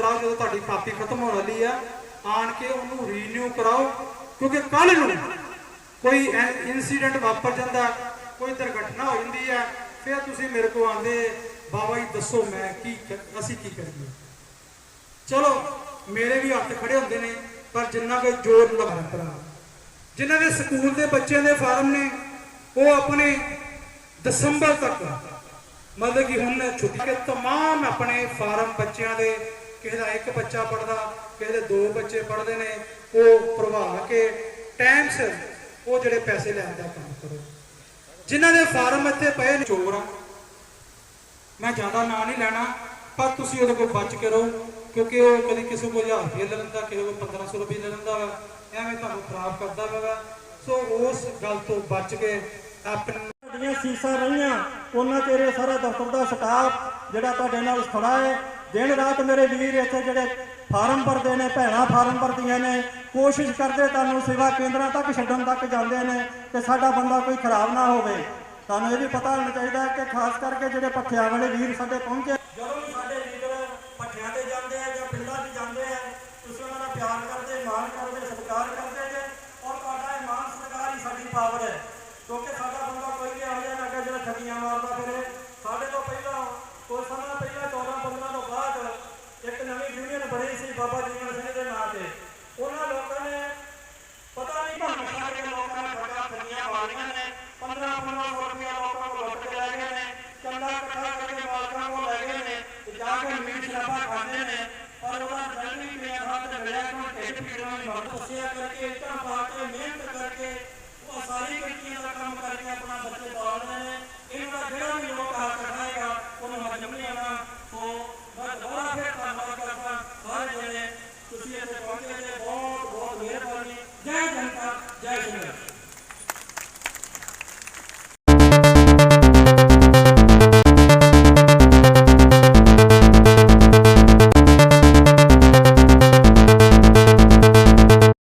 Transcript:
ਬਾਅਦ ਜਦੋਂ ਤੁਹਾਡੀ ਕਾਪੀ ਖਤਮ ਹੋਣ ਵਾਲੀ ਆ, ਆਣ ਕੇ ਉਹਨੂੰ ਰੀਨਿਊ ਕਰਾਓ, ਕਿਉਂਕਿ ਕੱਲ ਨੂੰ ਕੋਈ ਇਨਸੀਡੈਂਟ ਵਾਪਰ ਜਾਂਦਾ, ਕੋਈ ਦੁਰਘਟਨਾ ਹੋ ਜਾਂਦੀ ਆ, ਫਿਰ ਤੁਸੀਂ ਮੇਰੇ ਕੋਲ ਆਂਦੇ ਬਾਬਾ ਜੀ, ਦੱਸੋ ਮੈਂ ਕੀ ਅਸੀਂ ਕੀ ਕਰੀਏ? ਚਲੋ, ਮੇਰੇ ਵੀ ਹੱਥ ਖੜੇ ਹੁੰਦੇ ਨੇ, ਪਰ ਜਿੰਨਾ ਕੋਈ ਜ਼ੋਰ ਲਗਾ ਕਰਾ। ਜਿਨ੍ਹਾਂ ਦੇ ਸਕੂਲ ਦੇ ਬੱਚਿਆਂ ਦੇ ਫਾਰਮ ਨੇ, ਉਹ ਆਪਣੇ ਦਸੰਬਰ ਤੱਕ ਮਤਲਬ ਕਿ ਹੁਣ ਛੁੱਟੀ ਕੇ तमाम ਆਪਣੇ ਫਾਰਮ ਬੱਚਿਆਂ ਦੇ ਕਿਸੇ ਦਾ ਇੱਕ ਬੱਚਾ ਪੜਦਾ ਕਿਸੇ ਦੇ ਦੋ ਬੱਚੇ ਪੜਦੇ ਨੇ ਉਹ ਭਰਵਾ ਕੇ ਟਾਈਮ ਸਿਰ ਉਹ ਜਿਹੜੇ ਪੈਸੇ ਲੈਣ ਦਾ ਕੰਮ ਕਰੋ ਜਿਨ੍ਹਾਂ ਦੇ ਫਾਰਮ ਇੱਥੇ ਪਏ ਨੇ ਚੋਰ ਆ ਮੈਂ ਜ਼ਿਆਦਾ ਨਾਂ ਨਹੀਂ ਲੈਣਾ ਪਰ ਤੁਸੀਂ ਉਹਦੇ ਕੋਲ ਬਚ ਕੇ ਰਹੋ ਕਿਉਂਕਿ ਉਹ ਕਦੀ ਕਿਸੇ ਕੋਲ 1000 ਰੁਪਏ ਲੈ ਲੈਂਦਾ ਕਿਸੇ ਕੋਲ 1500 ਰੁਪਏ ਲੈ ਲੈਂਦਾ ਵਾ ਐਵੇਂ ਤੁਹਾਨੂੰ ਖਰਾਬ ਕਰਦਾ ਵਾ ਸੋ ਉਸ ਗੱਲ ਤੋਂ ਬਚ ਕੇ ਆਪਣੇ ਤੁਹਾਡੀਆਂ ਸੀਸਾਂ ਰਹੀਆਂ, ਉਹਨਾਂ ਤੇਰੇ ਸਾਰਾ ਦਫ਼ਤਰ ਦਾ ਸਟਾਫ ਜਿਹੜਾ ਤੁਹਾਡੇ ਨਾਲ ਖੜਾ ਹੈ। ਦਿਨ ਰਾਤ ਮੇਰੇ ਵੀਰ ਇੱਥੇ ਜਿਹੜੇ ਫਾਰਮ ਭਰਦੇ ਨੇ, ਭੈਣਾਂ ਫਾਰਮ ਭਰਦੀਆਂ ਨੇ, ਕੋਸ਼ਿਸ਼ ਕਰਦੇ ਤੁਹਾਨੂੰ ਸੇਵਾ ਕੇਂਦਰਾਂ ਤੱਕ ਛੱਡਣ ਤੱਕ ਜਾਂਦੇ ਨੇ ਕਿ ਸਾਡਾ ਬੰਦਾ ਕੋਈ ਖਰਾਬ ਨਾ ਹੋਵੇ। ਤੁਹਾਨੂੰ ਇਹ ਵੀ ਪਤਾ ਹੋਣਾ ਚਾਹੀਦਾ ਕਿ ਖਾਸ ਕਰਕੇ ਜਿਹੜੇ ਪੱਠਿਆਂ ਵਾਲੇ ਵੀਰ ਸਾਡੇ ਪਹੁੰਚੇ, ਜਦੋਂ ਵੀ ਸਾਡੇ ਲੀਡਰ ਪੱਠਿਆਂ ਤੇ ਜਾਂਦੇ ਆ ਜਾਂ ਪਿੰਡਾਂ 'ਚ ਜਾਂਦੇ ਆ, ਤੁਸੀਂ ਉਹਨਾਂ ਦਾ ਪਿਆਰ ਕਰਦੇ, ਮਾਣ ਕਰਦੇ, ਸਤਿਕਾਰ ਕਰਦੇ ਜੇ, ਔਰ ਤੁਹਾਡਾ ਇਹ ਮਾਣ ਹੀ ਸਾਡੀ ਪਾਵਰ ਹੈ। ਕਿਉਂਕਿ ਸਾਡਾ ਬੰਦਾ ਕੋਈ ਵੀ ਇਹੋ ਨਾ ਕਿ ਜਿਹੜਾ ਠੱਗੀਆਂ ਮਾਰਦਾ ਫਿਰੇ, ਸਾਡੇ ਤੋਂ ਪਹਿਲਾਂ, ਕੋਈ ਸਮਾਂ ਪਹਿਲਾਂ 14 15 ਤੋਂ ਬਾਅਦ ਇੱਕ ਨਵੀਂ ਯੂਨੀਅਨ ਬਣੀ ਸੀ ਬਾਬਾ ਜੀਵਨ ਸਿੰਘ ਦੇ ਨਾਂ ਤੇ। ਉਹਨਾਂ ਲੋਕਾਂ ਨੇ ਪਤਾ ਨਹੀਂ ਭੰਨ ਕਰਕੇ ਲੋਕਾਂ ਨੇ ਠੱਗਾ ਠੱਗੀਆਂ ਮਾਰੀਆਂ ਨੇ 15 1500 ਰੁਪਇਆ ਲੋਕਾਂ ਕੋਲ ਲੁੱਟ ਕੇ ਲੈ ਗਏ ਨੇ ਚੰਦਾ ਇਕੱਠਾ ਕਰਕੇ ਮਾਲਕਾਂ ਕੋਲ ਲੈ ਗਏ ਨੇ ਤੇ ਜਾ ਕੇ ਮੀਟ ਸ਼ਰਾਬਾ ਖਾਂਦੇ ਨੇ। ਪਰ ਉਹਨਾਂ ਰਿਜ਼ਲਟ ਪਿਆ ਹੱਥ ਮਿਲਿਆ ਕਿ ਢਿੱਡ ਪੀੜਾਂ ਦੀ ਮਰਦ ਦੱਸਿਆ ਕਰਕੇ, ਇੱਟਾਂ ਪਾ ਕੇ, ਮਿਹਨਤ ਕਰਕੇ